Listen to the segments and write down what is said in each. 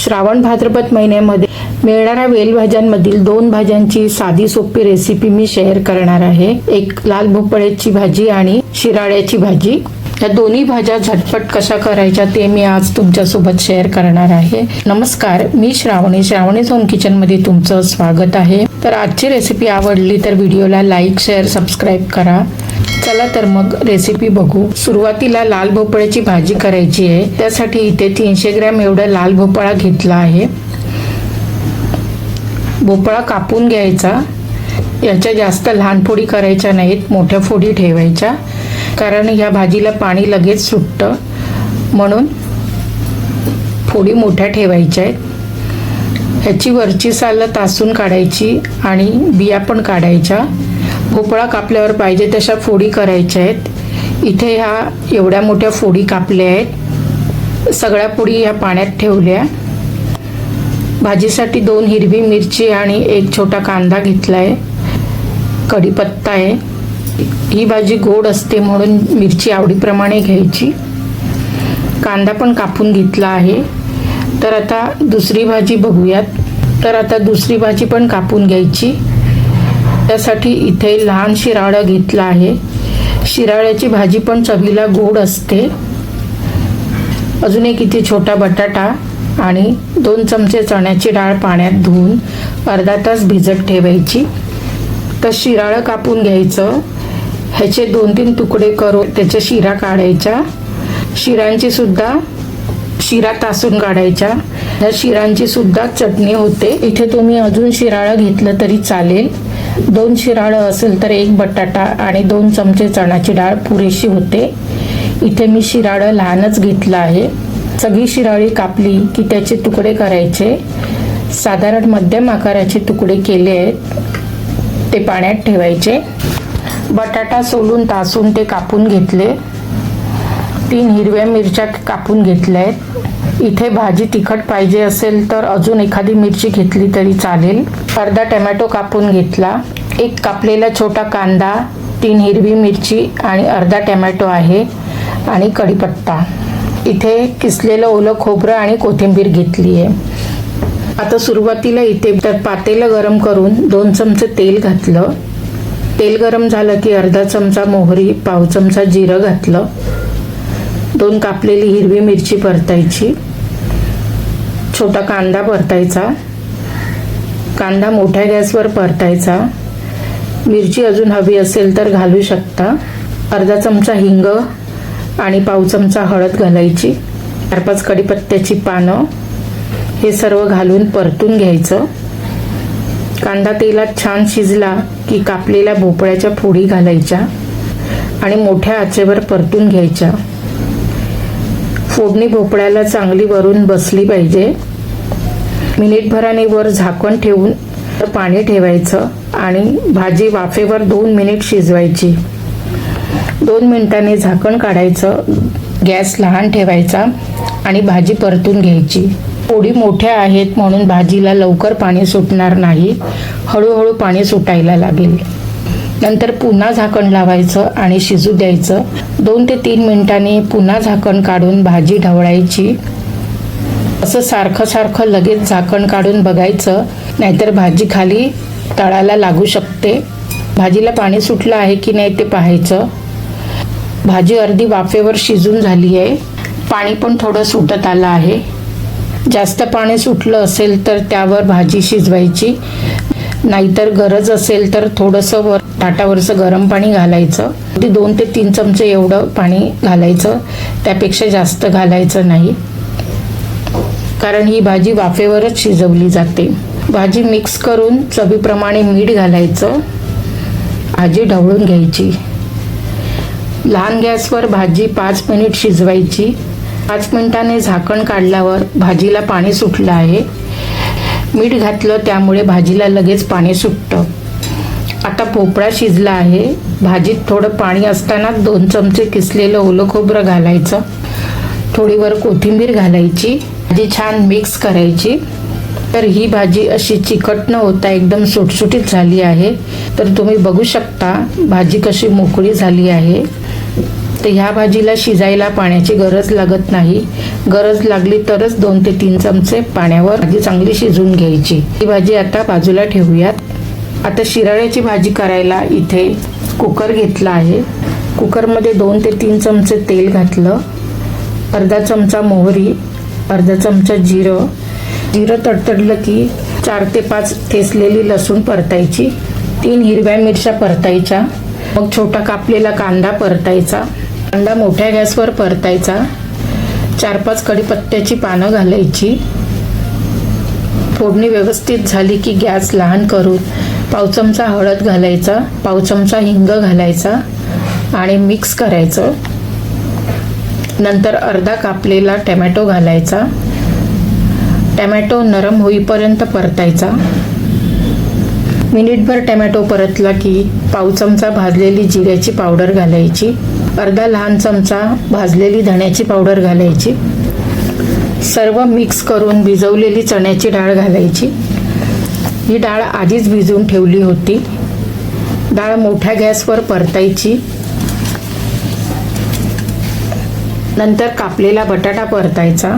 श्रावण भाद्रपद महिन्यामध्ये मिळणाऱ्या वेलभाज्यांमधील दोन भाज्यांची साधी सोपी रेसिपी मी शेअर करणार आहे. एक लाल भोपळ्याची भाजी आणि शिराळ्याची भाजी. या दोन्ही भाज्या झटपट कशा करायच्या ते मी आज तुमच्यासोबत शेअर करणार आहे. नमस्कार मी श्रावणी. श्रावणी होम किचनमध्ये तुमचं स्वागत आहे. तर आजची रेसिपी आवडली तर व्हिडिओला लाईक शेअर सबस्क्राईब करा. चला तर मग रेसिपी बघू. सुरुवातीला लाल भोपळ्याची भाजी करायची आहे. त्यासाठी इथे तीनशे ग्रॅम एवढा लाल भोपळा घेतला आहे. भोपळा कापून घ्यायचा. याच्या जास्त लहान फोडी करायच्या नाहीत मोठ्या फोडी ठेवायच्या. कारण ह्या भाजीला पाणी लगेच सुटतं. म्हणून फोडी मोठ्या ठेवायच्या आहेत. ह्याची वरची सालं तासून काढायची आणि बिया पण काढायच्या. भोपळा कापल्यावर पाहिजे तशा फोडी करायच्या आहेत. इथे ह्या एवढ्या मोठ्या फोडी कापल्या आहेत. सगळ्या फोडी ह्या पाण्यात ठेवल्या. भाजीसाठी दोन हिरवी मिरची आणि एक छोटा कांदा घेतला आहे कढीपत्ता आहे. ही भाजी गोड असते म्हणून मिरची आवडीप्रमाणे घ्यायची. कांदा पण कापून घेतला आहे. तर आता दुसरी भाजी बघूयात. तर आता दुसरी भाजी पण कापून घ्यायची. त्यासाठी इथे लहान शिराळं घेतलं आहे. शिराळ्याची भाजी पण चवीला गोड असते. अजून एक इथे छोटा बटाटा आणि दोन चमचे चण्याची डाळ पाण्यात धुवून अर्धा तास भिजत ठेवायची. तर शिराळं कापून घ्यायचं. ह्याचे दोन तीन तुकडे करून त्याच्या शिरा काढायच्या. शिरांची सुद्धा शिरा तासून काढायच्या. ह्या शिरांची सुद्धा चटणी होते. इथे तुम्ही अजून शिराळं घेतलं तरी चालेल. दोन शिराळं असेल तर एक बटाटा आणि दोन चमचे चणाची डाळ पुरेशी होते. इथे मी शिराळं लहानच घेतलं आहे. सगळी शिराळी कापली की त्याचे तुकडे करायचे. साधारण मध्यम आकाराचे तुकडे केले आहेत. ते पाण्यात ठेवायचे. बटाटा सोलून तासून ते कापून घेतले. तीन हिरव्या मिरच्या कापून घेतल्या आहेत. इथे भाजी तिखट पाहिजे असेल तर अजून एखादी मिरची घेतली तरी चालेल. अर्धा टमॅटो कापून घेतला. एक कापलेला छोटा कांदा तीन हिरवी मिरची आणि अर्धा टमॅटो आहे आणि कढीपत्ता. इथे किसलेलं ओलं खोबरं आणि कोथिंबीर घेतली आहे. आता सुरुवातीला इथे तर पातेलं गरम करून दोन चमचे तेल घातलं. तेल गरम झालं की अर्धा चमचा मोहरी पाव चमचा जिरं घातलं. दोन कापलेली हिरवी मिरची परतायची. छोटा कांदा परतायचा. कांदा मोठ्या गॅसवर परतायचा. मिरची अजून हवी असेल तर घालू शकता. अर्धा चमचा हिंग आणि पाव चमचा हळद घालायची. चार पाच कढीपत्त्याची पानं. हे सर्व घालून परतून घ्यायचं. कांदा तेलात छान शिजला की कापलेल्या भोपळ्याच्या फोडी घालायच्या आणि मोठ्या आचेवर परतून घ्यायच्या. फोडणी भोपळ्याला चांगली वरून बसली पाहिजे. मिनिटभराने वर झाकण ठेवून पाणी ठेवायचं आणि भाजी वाफेवर दोन मिनिट शिजवायची. दोन मिनिटांनी झाकण काढायचं गॅस लहान ठेवायचा आणि भाजी परतून घ्यायची. पोळी मोठ्या आहेत म्हणून भाजीला लवकर पाणी सुटणार नाही. हळूहळू पाणी सुटायला लागेल. नंतर पुन्हा झाकण लावायचं आणि शिजू द्यायचं. दोन ते तीन मिनिटांनी पुन्हा झाकण काढून भाजी ढवळायची. असं सारखं सारखं लगेच झाकण काढून बघायचं. नाहीतर भाजी खाली तळाला लागू शकते. भाजीला पाणी सुटलं आहे की नाही ते पाहायचं. भाजी अर्धी वाफेवर शिजून झाली आहे. पाणी पण थोडं सुटत आलं आहे. जास्त पाणी सुटलं असेल तर त्यावर भाजी शिजवायची. नाहीतर गरज असेल तर थोडंसं वर ताटावरचं गरम पाणी घालायचं. ते दोन ते तीन चमचे एवढं पाणी घालायचं. त्यापेक्षा जास्त घालायचं नाही. कारण ही भाजी वाफेवरच शिजवली जाते. भाजी मिक्स करून चवीप्रमाणे मीठ घालायचं. भाजी ढवळून घ्यायची. लहान गॅसवर भाजी पाच मिनिट शिजवायची. पाच मिनिटाने झाकण काढल्यावर भाजीला पाणी सुटलं आहे. मीठ घातलं त्यामुळे भाजीला लगेच पाणी सुटतं. आता पोपळा शिजला आहे. भाजीत थोडं पाणी असताना दोन चमचे किसलेलं ओलं खोबरं घालायचं. थोडीवर कोथिंबीर घालायची. भाजी छान मिक्स करायची. तर ही भाजी अशी चिकट न होता एकदम सुटसुटीत झाली आहे. तर तुम्ही बघू शकता भाजी कशी मोकळी झाली आहे. तर ह्या भाजीला शिजायला पाण्याची गरज लागत नाही. गरज लागली तरच दोन ते तीन चमचे पाण्यावर भाजी चांगली शिजून घ्यायची. ही भाजी आता बाजूला ठेवूयात. आता शिराळ्याची भाजी करायला इथे कुकर घेतला आहे. कुकरमध्ये दोन ते तीन चमचे तेल घातलं. अर्धा चमचा मोहरी अर्धा चमचा जिरं जिरं तडतडलं की चार ते पाच ठेसलेली लसूण परतायची तीन हिरव्या मिरच्या परतायच्या मग छोटा कापलेला कांदा परतायचा कांदा मोठ्या गॅसवर परतायचा चार पाच कढीपत्त्याची पानं घालायची. फोडणी व्यवस्थित झाली की गॅस लहान करून पाव चमचा हळद घालायचा पाव चमचा हिंग घालायचा आणि मिक्स करायचं. नंतर अर्धा कापलेला टमॅटो घालायचा. टमॅटो नरम होईपर्यंत परतायचा. मिनिटभर टमॅटो परतला की पाव चमचा भाजलेली जिऱ्याची पावडर घालायची. अर्धा लहान चमचा भाजलेली धण्याची पावडर घालायची. सर्व मिक्स करून भिजवलेली चण्याची डाळ घालायची. ही डाळ आधीच भिजवून ठेवली होती. डाळ मोठ्या गॅसवर परतायची. नंतर कापलेला बटाटा परतायचा.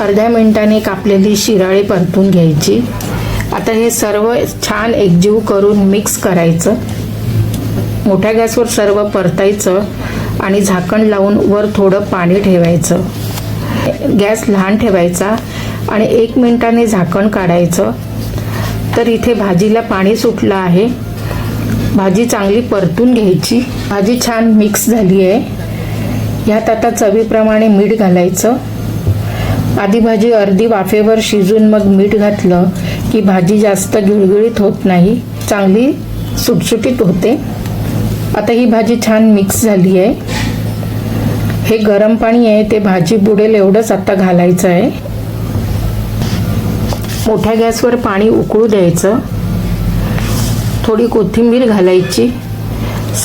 अर्ध्या मिनिटाने कापलेली शिराळी परतून घ्यायची. आता हे सर्व छान एकजीव करून मिक्स करायचं. मोठ्या गॅसवर सर्व परतायचं आणि झाकण लावून वर थोडं पाणी ठेवायचं. गॅस लहान ठेवायचा आणि एक मिनिटाने झाकण काढायचं. तर इथे भाजीला पाणी सुटलं आहे. भाजी चांगली परतून घ्यायची. भाजी छान मिक्स झाली आहे. ह्यात आता चवीप्रमाणे मीठ घालायचं. आधी भाजी अर्धी वाफेवर शिजून मग मीठ घातलं की भाजी जास्त गिळगिळीत होत नाही चांगली सुटसुटीत होते. आता ही भाजी छान मिक्स झाली आहे. हे गरम पाणी आहे ते भाजी बुडेल एवढंच आता घालायचं आहे. मोठ्या गॅसवर पाणी उकळू द्यायचं. थोडी कोथिंबीर घालायची.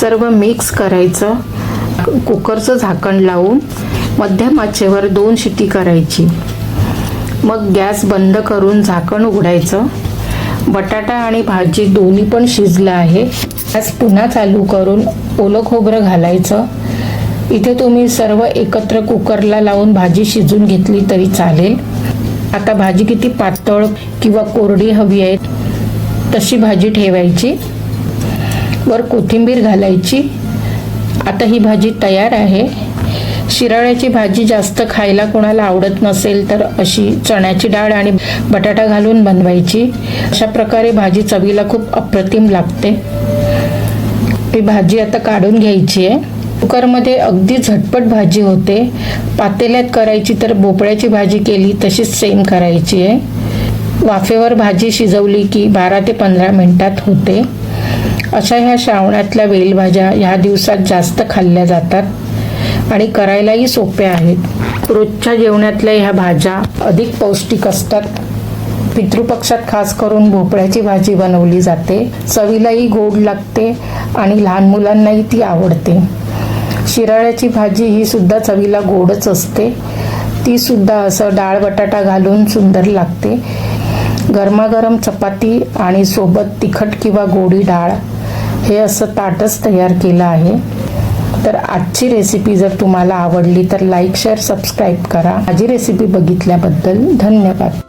सर्व मिक्स करायचं. कुकरचं झाकण लावून मध्यम आचेवर दोन शिटी करायची. मग गॅस बंद करून झाकण उघडायचं. बटाटा आणि भाजी दोन्ही पण शिजलं आहे. गॅस पुन्हा चालू करून ओलं खोबरं घालायचं. इथे तुम्ही सर्व एकत्र कुकरला लावून भाजी शिजून घेतली तरी चालेल. आता भाजी किती पातळ किंवा कोरडी हवी आहे तशी भाजी ठेवायची. वर कोथिंबीर घालायची. आता ही भाजी तयार आहे. शिराळ्याची भाजी जास्त खायला कोणाला आवडत नसेल तर अशी चण्याची डाळ आणि बटाटा घालून बनवायची. अशा प्रकारे भाजी चवीला खूप अप्रतिम लागते. ही भाजी आता काढून घ्यायची आहे. कुकरमध्ये अगदी झटपट भाजी होते. पातेल्यात करायची तर भोपळ्याची भाजी केली तशीच सेम करायची आहे. वाफेवर भाजी शिजवली की बारा ते पंधरा मिनटात होते. अशा ह्या श्रावणातल्या वेलभाज्या ह्या दिवसात जास्त खाल्ल्या जातात. आणि करायलाही सोप्या आहेत. रोजच्या जेवणातल्या ह्या भाज्या अधिक पौष्टिक असतात. पितृपक्षात खास करून भोपळ्याची भाजी बनवली जाते. चवीलाही गोड लागते आणि लहान मुलांनाही ती आवडते. शिराळ्याची भाजी ही सुद्धा चवीला गोडच असते. ती सुद्धा असं डाळ बटाटा घालून सुंदर लागते. गरमागरम चपाती आणि सोबत तिखट किंवा गोडी डाळ हे असं ताटच तयार केलं आहे. तर आजची रेसिपी जर तुम्हाला आवडली तर लाईक शेअर सबस्क्राईब करा. माझी रेसिपी बघितल्याबद्दल धन्यवाद.